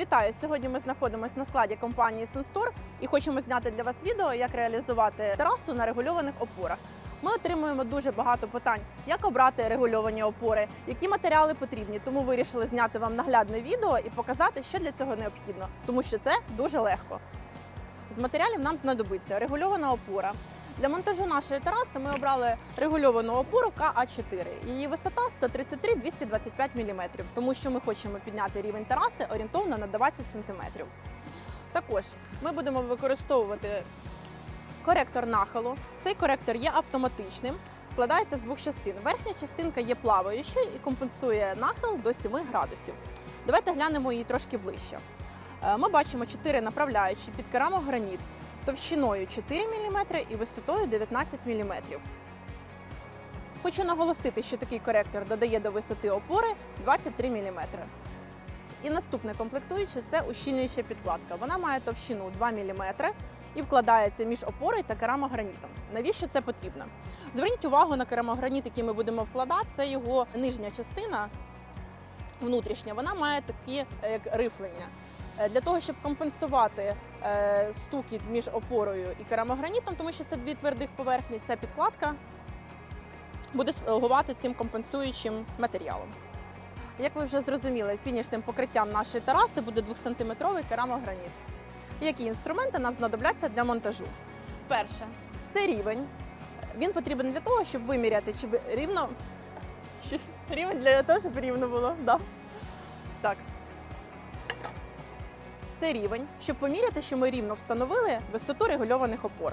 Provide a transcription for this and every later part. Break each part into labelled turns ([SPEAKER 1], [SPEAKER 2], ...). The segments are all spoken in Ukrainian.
[SPEAKER 1] Вітаю! Сьогодні ми знаходимося на складі компанії Сенстор і хочемо зняти для вас відео, як реалізувати терасу на регульованих опорах. Ми отримуємо дуже багато питань, як обрати регульовані опори, які матеріали потрібні. Тому вирішили зняти вам наглядне відео і показати, що для цього необхідно, тому що це дуже легко. З матеріалів нам знадобиться регульована опора. Для монтажу нашої тераси ми обрали регульовану опору КА4. Її висота 133-225 мм, тому що ми хочемо підняти рівень тераси орієнтовно на 20 см. Також ми будемо використовувати коректор нахилу. Цей коректор є автоматичним, складається з двох частин. Верхня частинка є плаваючою і компенсує нахил до 7 градусів. Давайте глянемо її трошки ближче. Е, Ми бачимо 4 направляючі під керамограніт товщиною 4 мм і висотою 19 мм. Хочу наголосити, що такий коректор додає до висоти опори 23 мм. І наступне комплектуюче це ущільнююча підкладка. Вона має товщину 2 мм і вкладається між опорою та керамогранітом. Навіщо це потрібно? Зверніть увагу на керамограніт, який ми будемо вкладати. Це його нижня частина внутрішня. Вона має такі е, як рифлення. Е, Для того, щоб компенсувати е, стукіт між опорою і керамогранітом, тому що це дві твердих поверхні, ця підкладка буде слугувати цим компенсуючим матеріалом. Як ви вже зрозуміли, фінішним покриттям нашої тераси буде 2-сантиметровий керамограніт. Які інструменти нам знадобляться для монтажу? Перше, це рівень. Він потрібен для того, щоб виміряти, чи рівно. Рівень для того, щоб рівно було. Да. Так. Це рівень, щоб поміряти, що ми рівно встановили висоту регульованих опор.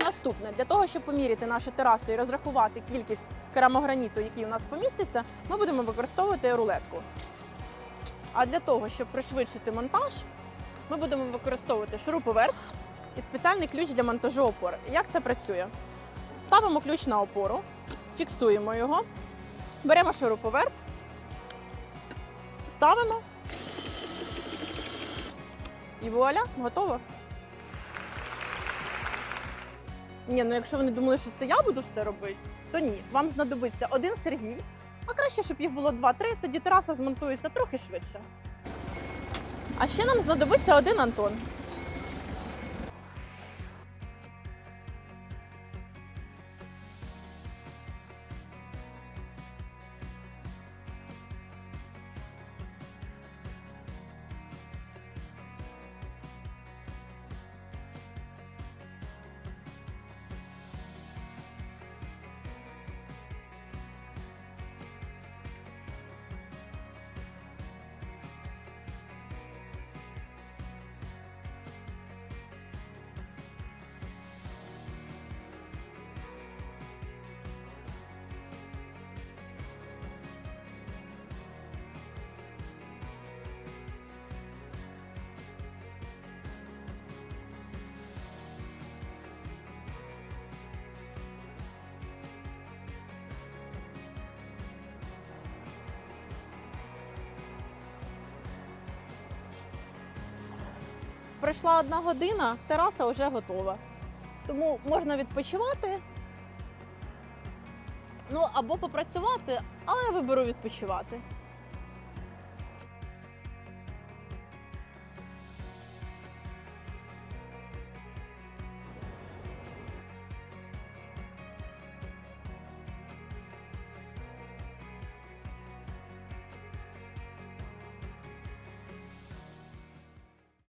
[SPEAKER 1] Наступне, для того, щоб поміряти нашу терасу і розрахувати кількість керамограніту, який у нас поміститься, ми будемо використовувати рулетку. А для того, щоб пришвидшити монтаж, ми будемо використовувати шуруповерт і спеціальний ключ для монтажу опор. Як це працює? Ставимо ключ на опору, фіксуємо його, беремо шуруповерт, ставимо і вуаля, готово. Ні, ну якщо вони думали, що це я буду все робити, то ні. Вам знадобиться один Сергій, а краще, щоб їх було два-три, тоді тераса змонтується трохи швидше. А ще нам знадобиться один Антон. Пройшла одна година, тераса вже готова. Тому можна відпочивати. Ну або попрацювати, але я виберу відпочивати.